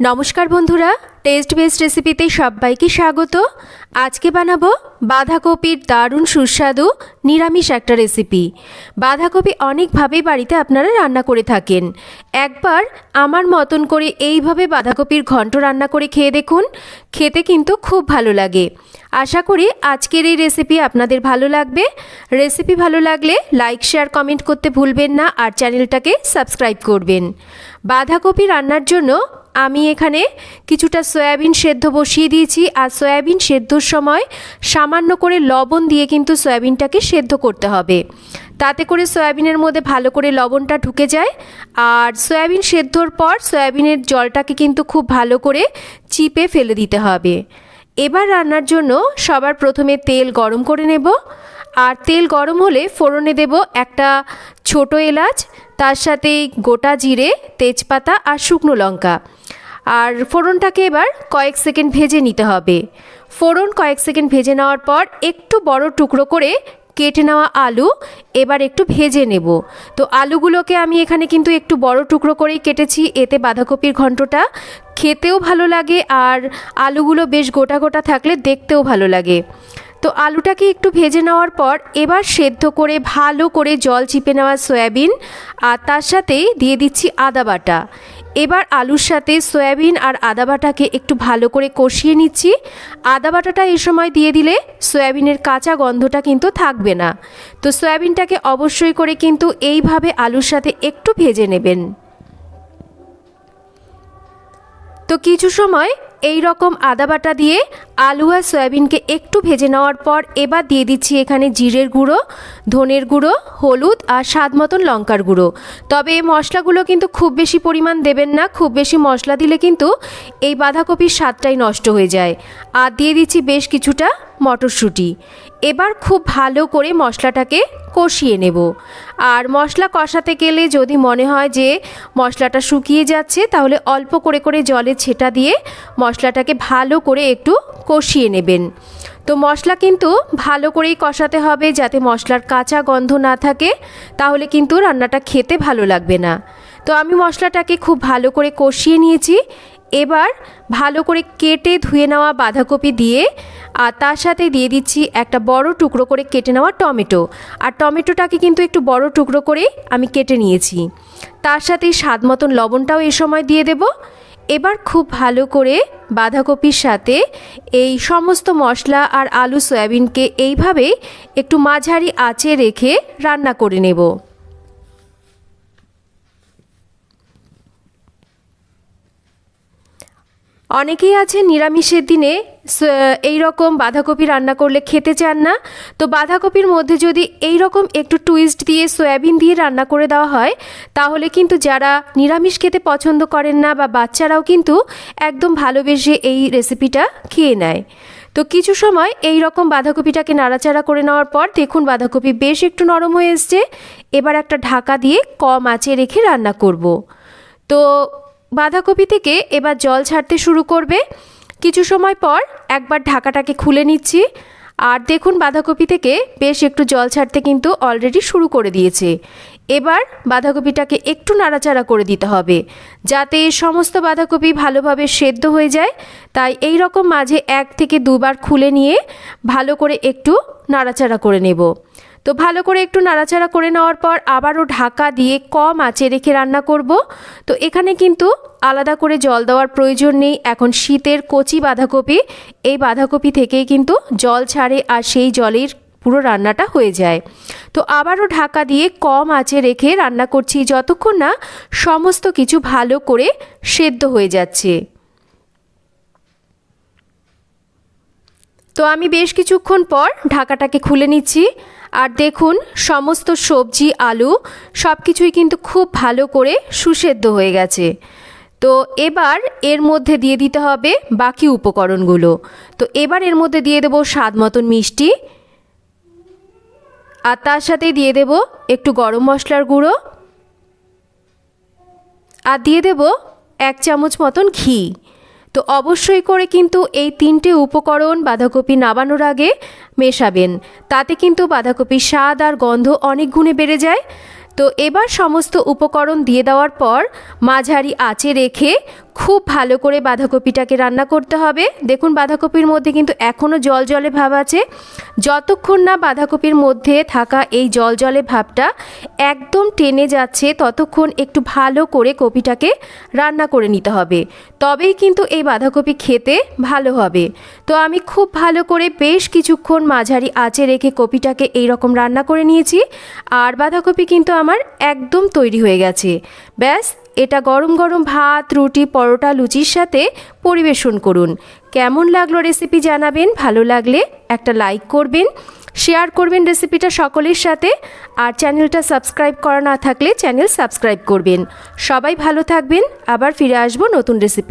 নমস্কার বন্ধুরা test best রেসিপিতে সবাইকে স্বাগত। আজকে বানাবো বাঁধাকপির দারুণ সুস্বাদু নিরামিষ একটা রেসিপি বাঁধাকপি অনেকভাবেই বাড়িতে আপনারা রান্না করে থাকেন। একবার আমার মতন করে এইভাবে বাঁধাকপির ঘন্ট রান্না করে খেয়ে দেখুন, খেতে কিন্তু খুব ভালো লাগে। আশা করি আজকের এই রেসিপি আপনাদের ভালো লাগবে। রেসিপি ভালো লাগলে লাইক শেয়ার কমেন্ট করতে ভুলবেন না আর চ্যানেলটাকে সাবস্ক্রাইব করবেন। বাঁধাকপি রান্নার জন্য আমি এখানে কিছুটা সয়াবিন সেদ্ধ বসিয়ে দিয়েছি আর সয়াবিন সেদ্ধর সময় সামান্য করে লবণ দিয়ে কিন্তু সয়াবিনটাকে সেদ্ধ করতে হবে। তাতে করে সয়াবিনের মধ্যে ভালো করে লবণটা ঢুকে যায় আর সয়াবিন সেদ্ধর পর সয়াবিনের জলটাকে কিন্তু খুব ভালো করে চিপে ফেলে দিতে হবে। এবার রান্নার জন্য সবার প্রথমে তেল গরম করে নেব আর তেল গরম হলে ফোড়নে দেব একটা ছোট এলাচ, তার সাথে গোটা জিরে, তেজপাতা আর শুকনো লঙ্কা। আর ফোড়নটাকে এবার কয়েক সেকেন্ড ভেজে নিতে হবে। ফোড়ন কয়েক সেকেন্ড ভেজে নেওয়ার পর একটু বড় টুকরো করে কেটে নেওয়া আলু এবার একটু ভেজে নেব। তো আলুগুলোকে আমি এখানে কিন্তু একটু বড় টুকরো করেই কেটেছি, এতে বাঁধাকপির ঘন্টটা খেতেও ভালো লাগে আর আলুগুলো বেশ গোটা গোটা থাকলে দেখতেও ভালো লাগে। তো আলুটাকে একটু ভেজে নেওয়ার পর এবার সেদ্ধ করে ভালো করে জল চিপে নেওয়া সয়াবিন আর তার সাথেই দিয়ে দিচ্ছি আদা বাটা। এবার আলুর সাথে সয়াবিন আর আদা বাটাকে একটু ভালো করে কষিয়ে নিচ্ছি। আদা বাটাটা এই সময় দিয়ে দিলে সয়াবিনের কাঁচা গন্ধটা কিন্তু থাকবে না। তো সয়াবিনটাকে অবশ্যই করে কিন্তু এইভাবে আলুর সাথে একটু ভেজে নেবেন। তো কিছু সময় এই রকম আদা বাটা দিয়ে আলু আর সয়াবিনকে একটু ভেজে নেওয়ার পর এবার দিয়ে দিচ্ছি এখানে জিরের গুঁড়ো, ধনের গুঁড়ো, হলুদ আর স্বাদ মতন লঙ্কার গুঁড়ো। তবে এই মশলাগুলো কিন্তু খুব বেশি পরিমাণ দেবেন না, খুব বেশি মশলা দিলে কিন্তু এই বাঁধাকপির স্বাদটাই নষ্ট হয়ে যায়। আর দিয়ে দিচ্ছি বেশ কিছুটা মটরশুঁটি। এবার খুব ভালো করে মশলাটাকে কষিয়ে নেব। আর মশলা কষাতে গেলে যদি মনে হয় যে মশলাটা শুকিয়ে যাচ্ছে, তাহলে অল্প করে করে জলে ছেটা দিয়ে মশলাটাকে ভালো করে একটু কষিয়ে নেবেন। তো মশলা কিন্তু ভালো করেই কষাতে হবে, যাতে মশলার কাঁচা গন্ধ না থাকে, তাহলে কিন্তু রান্নাটা খেতে ভালো লাগবে না। তো আমি মশলাটাকে খুব ভালো করে কষিয়ে নিয়েছি। এবার ভালো করে কেটে ধুয়ে নেওয়া বাঁধাকপি দিয়ে, আর তার সাথে দিয়ে দিচ্ছি একটা বড় টুকরো করে কেটে নেওয়া টমেটো। আর টমেটোটাকে কিন্তু একটু বড় টুকরো করে আমি কেটে নিয়েছি। তার সাথে স্বাদ মতন লবণটাও এ সময় দিয়ে দেব। এবার খুব ভালো করে বাঁধাকপির সাথে এই সমস্ত মশলা আর আলু, সয়াবিনকে এইভাবে একটু মাঝারি আঁচে রেখে রান্না করে নেব। অনেকেই আছে নিরামিষের দিনে এই রকম বাঁধাকপি রান্না করলে খেতে চান না। তো বাঁধাকপির মধ্যে যদি এই রকম একটু টুইস্ট দিয়ে সয়াবিন দিয়ে রান্না করে দেওয়া হয়, তাহলে কিন্তু যারা নিরামিষ খেতে পছন্দ করেন না বা বাচ্চারাও কিন্তু একদম ভালোবেসে এই রেসিপিটা খেয়ে নেয়। তো কিছু সময় এই রকম বাঁধাকপিটাকে নাড়াচাড়া করে নেওয়ার পর দেখুন বাঁধাকপি বেশ একটু নরম হয়ে এসছে। এবার একটা ঢাকা দিয়ে কম আঁচে রেখে রান্না করব। তো বাঁধাকপি থেকে এবার জল ছাড়তে শুরু করবে। কিছু সময় পর একবার ঢাকাটাকে খুলে নিচ্ছি। আর দেখুন, বাঁধাকপি থেকে বেশ একটু জল ছাড়তে কিন্তু অলরেডি শুরু করে দিয়েছে। এবার বাঁধাকপিটাকে একটু নাড়াচাড়া করে দিতে হবে, যাতে সমস্ত বাঁধাকপি ভালোভাবে সেদ্ধ হয়ে যায়। তাই এই রকম মাঝে এক থেকে দুবার খুলে নিয়ে ভালো করে একটু নাড়াচাড়া করে নেব। তো ভালো করে একটু নাড়াচাড়া করে নেওয়ার পর আবারও ঢাকা দিয়ে কম আঁচে রেখে রান্না করব। তো এখানে কিন্তু আলাদা করে জল দেওয়ার প্রয়োজন নেই। এখন শীতের কচি বাঁধাকপি, এই বাঁধাকপি থেকেই কিন্তু জল ছাড়ে আর সেই জলের পুরো রান্নাটা হয়ে যায়। তো আবারও ঢাকা দিয়ে কম আঁচে রেখে রান্না করছি। যতক্ষণ না সমস্ত কিছু ভালো করে সেদ্ধ হয়ে যাচ্ছে। তো আমি বেশ কিছুক্ষণ পর ঢাকাটাকে খুলে নিচ্ছি। আর দেখুন, সমস্ত সবজি, আলু সব কিছুই কিন্তু খুব ভালো করে সুসেদ্ধ হয়ে গেছে। তো এবার এর মধ্যে দিয়ে দিতে হবে বাকি উপকরণগুলো। তো এবার এর মধ্যে দিয়ে দেবো স্বাদ মতন মিষ্টি। আর তার সাথে দিয়ে দেব একটু গরম মশলার গুঁড়ো। আর দিয়ে দেব এক চামচ মতন ঘি। তো অবশ্যই করে কিন্তু এই তিনটে উপকরণ বাঁধাকপি নামানোর আগে মেশাবেন। তাতে কিন্তু বাঁধাকপির স্বাদ আর গন্ধ অনেক গুণে বেড়ে যায়। তো এবার সমস্ত উপকরণ দিয়ে দেওয়ার পর মাঝারি আঁচে রেখে খুব ভালো করে বাঁধাকপিটাকে রান্না করতে হবে। দেখুন, বাঁধাকপির মধ্যে কিন্তু এখনও জল জলে ভাব আছে। যতক্ষণ না বাঁধাকপির মধ্যে থাকা এই জল জলে ভাবটা একদম টেনে যাচ্ছে, ততক্ষণ একটু ভালো করে কপিটাকে রান্না করে নিতে হবে। তবেই কিন্তু এই বাঁধাকপি খেতে ভালো হবে। তো আমি খুব ভালো করে বেশ কিছুক্ষণ মাঝারি আঁচে রেখে কপিটাকে এই রকম রান্না করে নিয়েছি। আর বাঁধাকপি কিন্তু আমার একদম তৈরি হয়ে গেছে। ব্যাস এটা গরম গরম ভাত, রুটি, পরোটা, লুচির সাথে পরিবেশন করুন। কেমন লাগল রেসিপি জানাবেন, ভালো লাগলে একটা লাইক করবেন শেয়ার করবেন রেসিপিটা সকলের সাথে, আর চ্যানেলটা সাবস্ক্রাইব করা না থাকলে চ্যানেল সাবস্ক্রাইব করবেন। সবাই ভালো থাকবেন, আবার ফিরে আসব নতুন রেসিপি